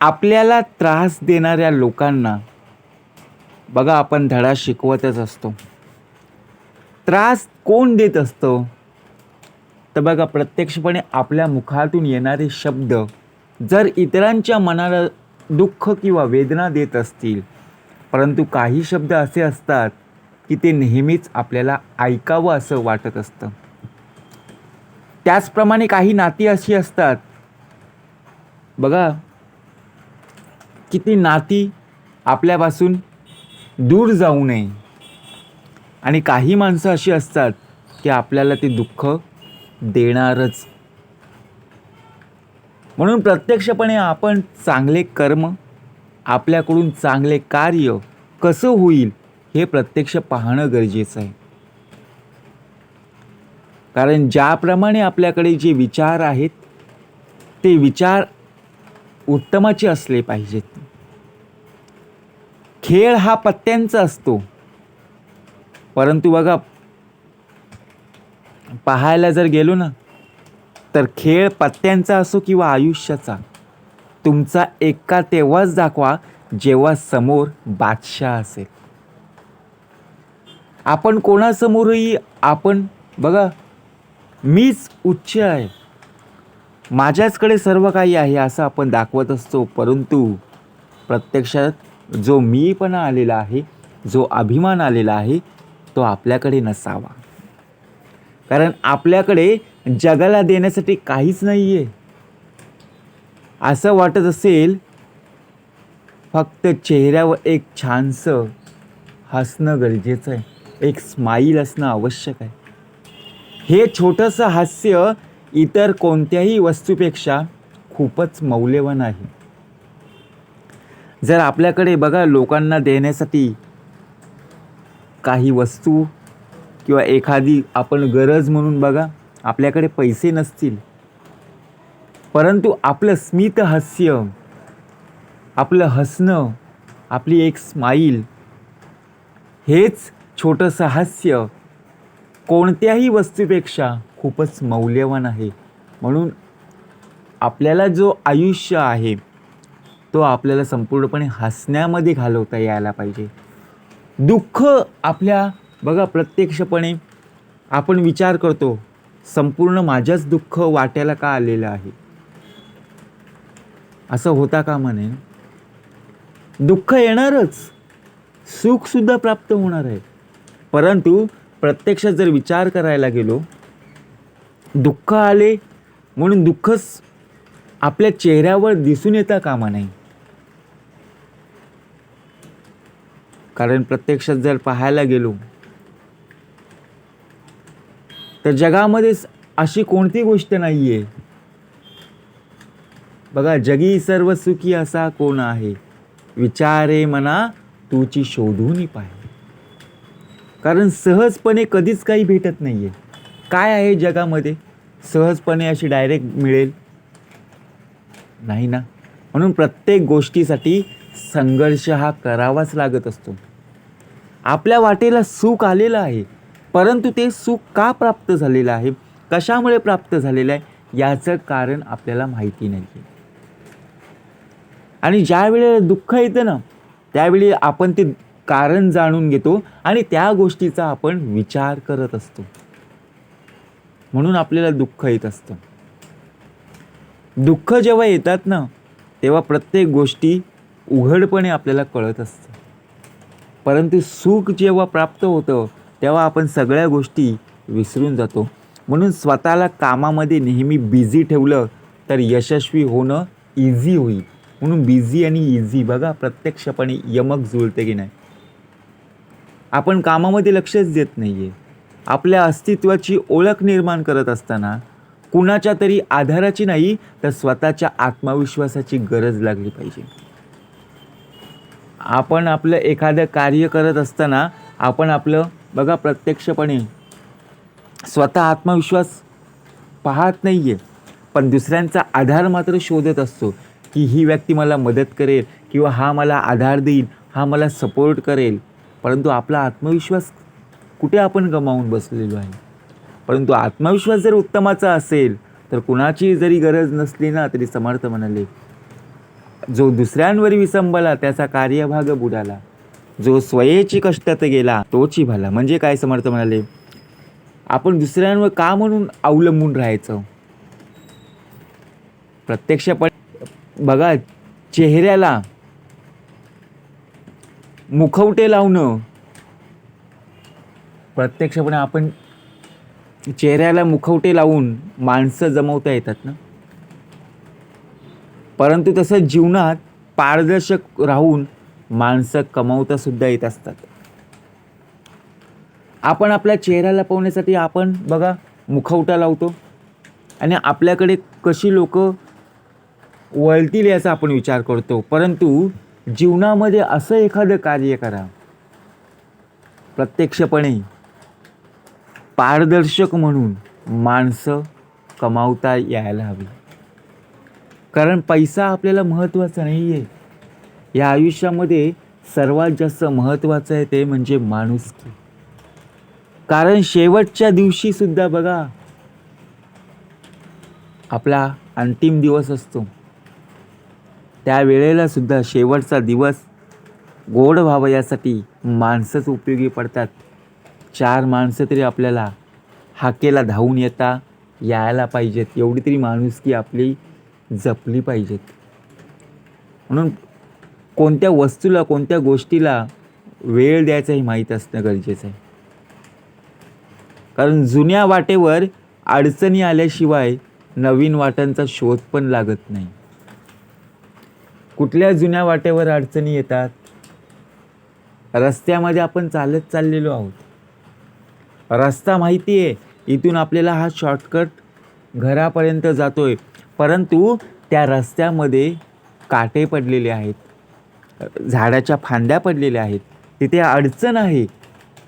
आपल्याला त्रास देणाऱ्या लोकांना बघा आपण धडा शिकवतच असतो. त्रास कोण देत असतो? तर बघा प्रत्यक्षपणे आपल्या मुखातून येणारे शब्द जर इतरांच्या मनाला दुःख किंवा वेदना देत असतील परंतु काही शब्द असे असतात की ते नेहमीच आपल्याला ऐकावं असं वाटत असतं. त्याचप्रमाणे काही नाती अशी असतात. बघा किती नाती आपल्यापासून दूर जाऊ नये. आणि काही माणसं अशी असतात की आपल्याला ते दुःख देणारच. म्हणून प्रत्यक्षपणे आपण चांगले कर्म आपल्याकडून चांगले कार्य कसं होईल हे प्रत्यक्ष पाहणं गरजेचं आहे. कारण ज्याप्रमाणे आपल्याकडे जे विचार आहेत ते विचार उत्तमाचे असले पाहिजेत. खेळ हा पत्त्यांचा असतो. परंतु बघा पाहायला जर गेलो ना तर खेळ पत्त्यांचा असो किंवा आयुष्याचा तुमचा एका तेव्हाच दाखवा जेव्हा समोर बादशाह असेल. आपण कोणासमोरही आपण बघा मीच उच्च आहे. माझ्याचकडे सर्व काही आहे असं आपण दाखवत असतो परंतु प्रत्यक्षात जो मीपणा आलेला आहे जो अभिमान आलेला आहे तो आपल्याकडे नसावा. कारण आपल्याकडे जगाला देण्यासाठी काहीच नाही आहे असं वाटत असेल फक्त चेहऱ्यावर एक छानसं हसणं गरजेचं आहे. एक स्माईल असणं आवश्यक आहे. हे छोटंसं हास्य इतर कोणत्याही वस्तूपेक्षा खूपच मौल्यवान आहे. जर आपल्याकडे बघा लोकांना देण्यासाठी काही वस्तू किंवा एखादी आपण गरज म्हणून बघा आपल्याकडे पैसे नसतील. परंतु आपलं स्मित हास्य आपलं हसणं आपली एक स्माईल हेच छोटंसं हास्य कोणत्याही वस्तूपेक्षा खूपच मौल्यवान आहे. म्हणून आपल्याला जो आयुष्य आहे तो आपल्याला संपूर्णपणे हसण्यामध्ये घालवता यायला पाहिजे. दुःख आपल्या बघा प्रत्यक्षपणे आपण विचार करतो संपूर्ण माझ्याच दुःख वाट्याला का आलेलं आहे? असं होता का म्हणे दुःख येणारच. सुखसुद्धा प्राप्त होणार आहे. परंतु प्रत्यक्षात जर विचार करायला गेलो दुःख आले म्हणून दुःखच आपल्या चेहऱ्यावर दिसून येता कामा नाही. कारण प्रत्यक्षात जर पाहायला गेलो तर जगामध्ये अशी कोणती गोष्ट नाही आहे बघा जगी सर्व सुखी असा कोण आहे? विचारे मना तुची शोधून पाय. कारण सहजपणे कधीच काही भेटत नाही आहे काय आहे जगामध्ये? सहजपणे अशी डायरेक्ट मिळेल? नाही ना. म्हणून प्रत्येक गोष्टीसाठी संघर्ष हा करावाच लागत असतो. आपल्या वाटेला सुख आलेलं आहे. परंतु ते सुख का प्राप्त झालेलं आहे? कशामुळे प्राप्त झालेलं आहे? याचं कारण आपल्याला माहिती नाही आहे आणि ज्या वेळेला दुःख येतं ना त्यावेळी आपण ते कारण जाणून घेतो आणि त्या गोष्टीचा आपण विचार करत असतो. म्हणून आपल्याला दुःख येत असतं. दुःख जेव्हा येतात ना तेव्हा प्रत्येक गोष्टी उघडपणे आपल्याला कळत असतं. परंतु सुख जेव्हा प्राप्त होतं तेव्हा आपण सगळ्या गोष्टी विसरून जातो. म्हणून स्वतःला कामामध्ये नेहमी बिझी ठेवलं तर यशस्वी होणं इझी होईल. म्हणून बिझी आणि इझी बघा प्रत्यक्षपणे यमक जुळते की नाही. आपण कामामध्ये लक्षच देत नाही आहे आपल्या अस्तित्वाची ओळख निर्माण करत असताना कुणाच्या तरी आधाराची नाही तर स्वतःच्या आत्मविश्वासाची गरज लागली पाहिजे. आपण आपलं एखादं कार्य करत असताना आपण आपलं बघा प्रत्यक्षपणे स्वतः आत्मविश्वास पाहत नाही आहे पण दुसऱ्यांचा आधार मात्र शोधत असतो की ही व्यक्ती मला मदत करेल किंवा हा मला आधार देईल हा मला सपोर्ट करेल. परंतु आपला आत्मविश्वास कुठे आपण गमावून बसलेलो आहे? परंतु आत्मविश्वास जर उत्तमाचा असेल तर कुणाची जरी गरज नसली ना तरी समर्थ म्हणाले जो दुसऱ्यांवर विसंबला त्याचा कार्यभाग बुडाला. जो स्वयेची कष्टात गेला तोची भला. म्हणजे काय समर्थ म्हणाले? आपण दुसऱ्यांवर का म्हणून अवलंबून राहायचं? प्रत्यक्षपणे बघा चेहऱ्याला मुखवटे लावणं. प्रत्यक्षपणे आपण चेहऱ्याला मुखवटे लावून माणसं जमवता येतात ना? परंतु तसं जीवनात पारदर्शक राहून माणसं कमवता सुद्धा येत असतात. आपण आपल्या चेहऱ्याला पाहण्यासाठी आपण बघा मुखवटा लावतो. आणि आपल्याकडे कशी लोक वळतील याचा आपण विचार करतो. परंतु जीवनामध्ये असं एखादं कार्य करा. प्रत्यक्षपणे पारदर्शक म्हणून माणसं कमावता यायला हवी. कारण पैसा आपल्याला महत्त्वाचा नाही आहे या आयुष्यामध्ये सर्वात जास्त महत्त्वाचं आहे ते म्हणजे माणुसकी. कारण शेवटच्या दिवशीसुद्धा बघा आपला अंतिम दिवस असतो. त्यावेळेलासुद्धा सुद्धा शेवटचा दिवस गोड व्हावं यासाठी माणसंच उपयोगी पडतात. चार माणसं तरी आपल्याला हाकेला धावून येता यायला पाहिजेत. एवढी तरी माणुसकी आपली जपली पाहिजेत. म्हणून कोणत्या वस्तूला कोणत्या गोष्टीला वेळ द्यायचा हे माहीत असणं गरजेचं आहे. कारण जुन्या वाटेवर अडचणी आल्याशिवाय नवीन वाटांचा शोध पण लागत नाही. कुठल्या जुन्या वाटेवर अडचणी येतात? रस्त्यामध्ये आपण चालत चाललेलो आहोत. रस्ता माहिती आहे इथून आपल्याला हा शॉर्टकट घरापर्यंत जातो आहे परंतु त्या रस्त्यामध्ये काटे पडलेले आहेत. झाडाच्या फांद्या पडलेल्या आहेत. तिथे अडचण आहे.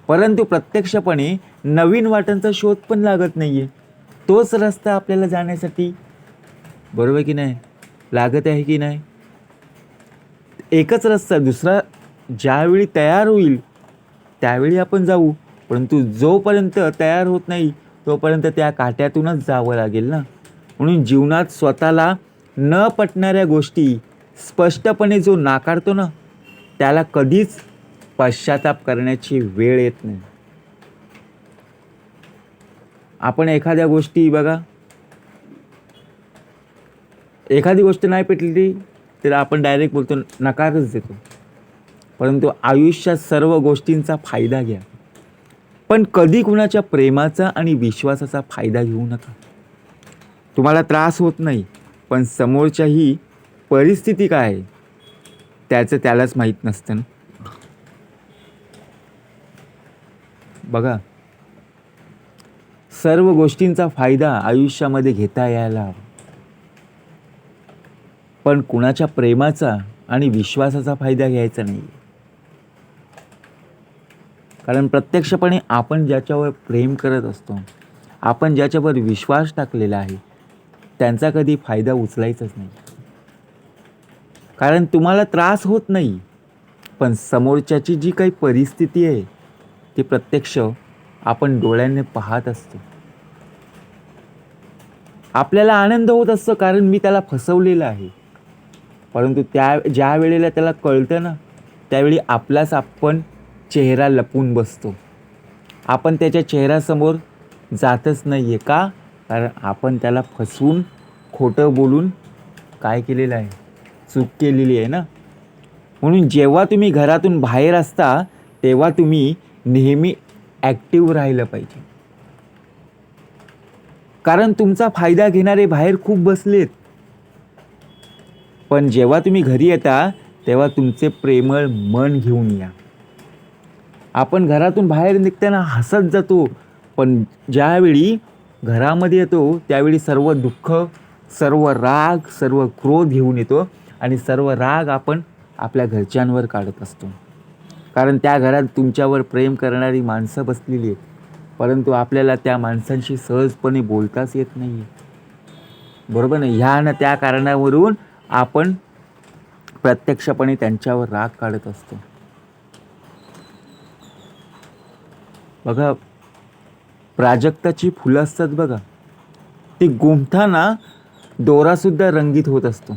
परंतु प्रत्यक्षपणे नवीन वाटांचा शोध पण लागत नाही आहे तोच रस्ता आपल्याला जाण्यासाठी बरोबर की नाही? लागत आहे की नाही? एकच रस्ता दुसरा ज्यावेळी तयार होईल त्यावेळी आपण जाऊ. परंतु जोपर्यंत तयार होत नाही तोपर्यंत त्या काट्यातूनच जावं लागेल ना? म्हणून जीवनात स्वतःला न पटणाऱ्या गोष्टी स्पष्टपणे जो नाकारतो ना त्याला कधीच पश्चाताप करण्याची वेळ येत नाही. आपण एखाद्या गोष्टी बघा. एखादी गोष्ट नाही पेटली तर आपण डायरेक्ट बोलतो नकारच देतो. परंतु आयुष्यात सर्व गोष्टींचा फायदा घ्या. पण कधी कुणाच्या प्रेमाचा आणि विश्वासाचा फायदा घेऊ नका. तुम्हाला त्रास होत नाही पण समोरच्याही परिस्थिती काय आहे त्याचं त्यालाच माहीत नसतं ना. बघा. सर्व गोष्टींचा फायदा आयुष्यामध्ये घेता यायला हवा. पण कुणाच्या प्रेमाचा आणि विश्वासाचा फायदा घ्यायचा नाही कारण प्रत्यक्षपणे आपण ज्याच्यावर प्रेम करत असतो आपण ज्याच्यावर विश्वास टाकलेला आहे त्यांचा कधी फायदा उचलायचाच नाही. कारण तुम्हाला त्रास होत नाही पण समोरच्याची जी काही परिस्थिती आहे ती प्रत्यक्ष आपण डोळ्याने पाहत असतो. आपल्याला आनंद होत असतो कारण मी त्याला फसवलेलं आहे. परंतु त्या ज्या वेळेला त्याला कळतं ना त्यावेळी आपलाच आपण चेहरा लपून बसतो. आपण त्याच्या चेहऱ्यासमोर जातच नाही आहे का? कारण आपण त्याला फसवून खोटं बोलून काय केलेलं आहे? चूक केलेली आहे ना? म्हणून जेव्हा तुम्ही घरातून बाहेर असता तेव्हा तुम्ही नेहमी ॲक्टिव्ह राहिलं पाहिजे. कारण तुमचा फायदा घेणारे बाहेर खूप बसलेत. पण जेव्हा तुम्ही घरी येता तेव्हा तुमचे प्रेमळ मन घेऊन या. आपण घरातून बाहेर निघताना हसत जातो पण ज्यावेळी घरामध्ये येतो त्यावेळी सर्व दुःख सर्व राग सर्व क्रोध घेऊन येतो आणि सर्व राग आपण आपल्या घरच्यांवर काढत असतो. कारण त्या घरात तुमच्यावर प्रेम करणारी माणसं बसलेली आहेत परंतु आपल्याला त्या माणसांशी सहजपणे बोलताच येत नाही बरोबर नाही ह्या ना त्या कारणावरून आपण प्रत्यक्षपणे त्यांच्यावर राग काढत असतो. बघा प्राजक्ताची फुलं असतात बघा. ती गुंफताना दोरासुद्धा रंगीत होत असतो.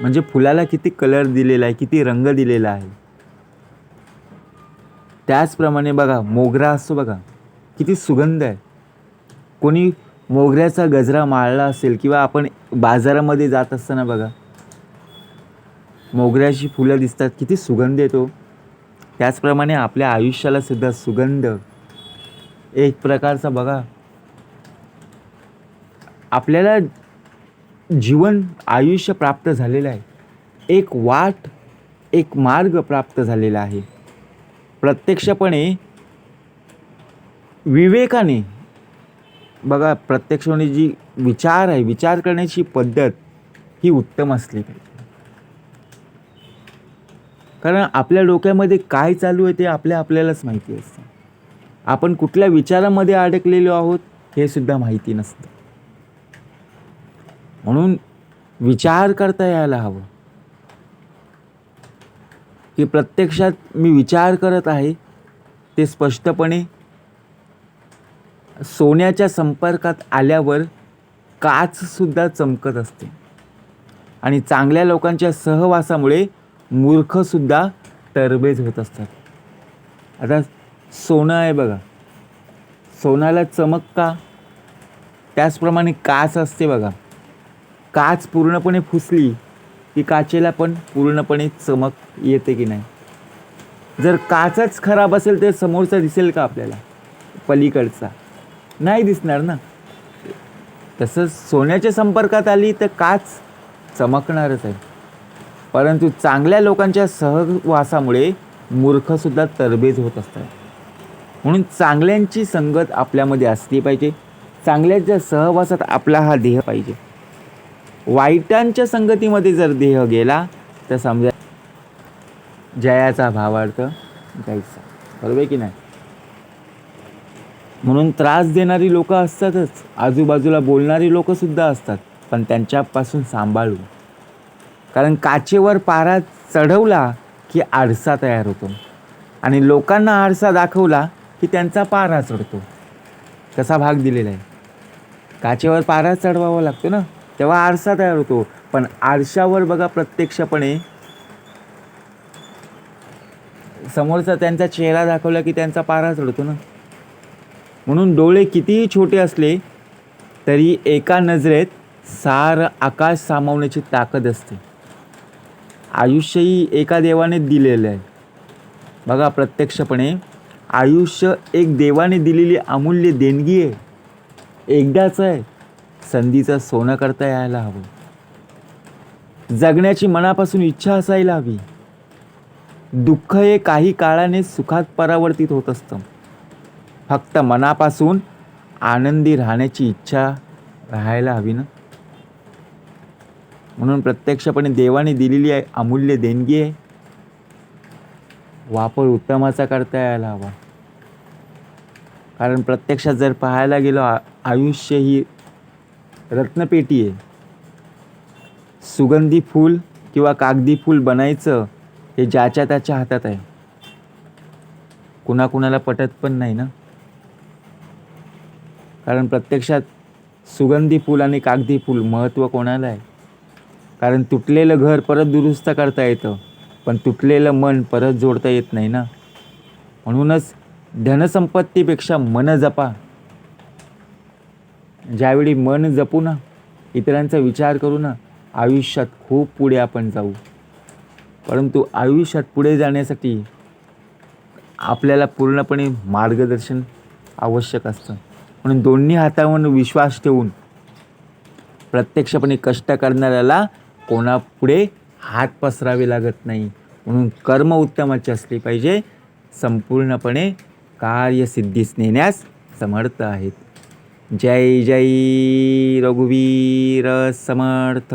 म्हणजे फुलाला किती कलर दिलेला आहे किती रंग दिलेला आहे. त्याचप्रमाणे बघा मोगरा असतो बघा. किती सुगंध आहे. कोणी मोगऱ्याचा गजरा माळला असेल किंवा आपण बाजारामध्ये जात असताना बघा मोगऱ्याची फुलं दिसतात किती सुगंध येतो. त्याचप्रमाणे आपल्या आयुष्याला सुद्धा सुगंध. एक प्रकारचा बघा आपल्याला जीवन आयुष्य प्राप्त झालेलं आहे. एक वाट एक मार्ग प्राप्त झालेला आहे. प्रत्यक्षपणे विवेकाने बघा प्रत्यक्षपणे जी विचार आहे विचार करण्याची पद्धत ही उत्तम असली पाहिजे. कारण आपल्या डोक्यामध्ये काय चालू आहे ते आपल्या आपल्यालाच माहिती असतं. आपण कुठल्या विचारामध्ये अडकलेलो आहोत हे सुद्धा माहिती नसतं. म्हणून विचार करता यायला हवं. की प्रत्यक्षात मी विचार करत आहे ते स्पष्टपणे सोन्याच्या संपर्कात आल्यावर काचसुद्धा चमकत असते. आणि चांगल्या लोकांच्या सहवासामुळे मूर्खसुद्धा तरबेज होत असतात. आता सोनं आहे बघा. सोन्याला चमक का? त्याचप्रमाणे काच असते बघा. काच पूर्णपणे फुसली की काचेला पण पूर्णपणे चमक येते की नाही? जर काचच खराब असेल तर समोरचा दिसेल का आपल्याला? पलीकडचा. नाही दिसणार ना. तसंच सोन्याच्या संपर्कात आली तर काच चमकणारच आहे. परंतु चांगल्या लोकांच्या सहवासामुळे मूर्खसुद्धा तरबेज होत असतात. म्हणून चांगल्यांची संगत आपल्यामध्ये असली पाहिजे. चांगल्याच्या सहवासात आपला हा देह पाहिजे. वाईटांच्या संगतीमध्ये जर देह गेला तर समजा जयाचा भावार्थ जायचा बरोबर आहे की नाही? म्हणून त्रास देणारी लोक असतातच. आजूबाजूला बोलणारी लोकंसुद्धा असतात. पण त्यांच्यापासून सांभाळू कारण काचेवर पारा चढवला की आरसा तयार होतो. आणि लोकांना आरसा दाखवला की त्यांचा पारा चढतो. कसा भाग दिलेला आहे? काचेवर पारा चढवावा लागतो ना? तेव्हा आरसा तयार होतो. पण आरशावर बघा प्रत्यक्षपणे समोरचा त्यांचा चेहरा दाखवला की त्यांचा पारा चढतो ना? म्हणून डोळे कितीही छोटे असले तरी एका नजरेत सार आकाश सामावण्याची ताकद असते. आयुष्यही एका देवाने दिलेलं आहे. बघा प्रत्यक्षपणे आयुष्य एक देवाने दिलेली अमूल्य देणगी आहे. एकदाच आहे. संधीचं सोनं करता यायला हवं. जगण्याची मनापासून इच्छा असायला हवी. दुःख हे काही काळाने सुखात परावर्तित होत असतं. फक्त मनापासून आनंदी राहण्याची इच्छा राहायला हवी ना? म्हणून प्रत्यक्षपणे देवाने दिलेली आहे अमूल्य देणगी आहे. वापर उत्तमाचा करता यायला हवा. कारण प्रत्यक्षात जर पाहायला गेलो आ- आयुष्य ही रत्नपेटी आहे. सुगंधी फूल किंवा कागदी फूल बनायचं हे ज्याच्या त्याच्या हातात आहे. कुणाकुणाला पटत पण नाही ना? कारण प्रत्यक्षात सुगंधी फूल आणि कागदी फूल महत्त्व कोणाला आहे? कारण तुटलेलं घर परत दुरुस्त करता येतं पण तुटलेलं मन परत जोडता येत नाही ना? म्हणूनच धनसंपत्तीपेक्षा मन जपा. ज्यावेळी मन जपू ना इतरांचा विचार करू ना आयुष्यात खूप पुढे आपण जाऊ. परंतु आयुष्यात पुढे जाण्यासाठी आपल्याला पूर्णपणे मार्गदर्शन आवश्यक असतं. म्हणून दोन्ही हातावर विश्वास ठेवून प्रत्यक्षपणे कष्ट करणाऱ्याला कोणापुढे हात पसरावे लागत नाही. म्हणून कर्म उत्तमाचे असले पाहिजे. संपूर्णपणे कार्यसिद्धीस नेण्यास समर्थ आहेत. जय जय रघुवीर समर्थ.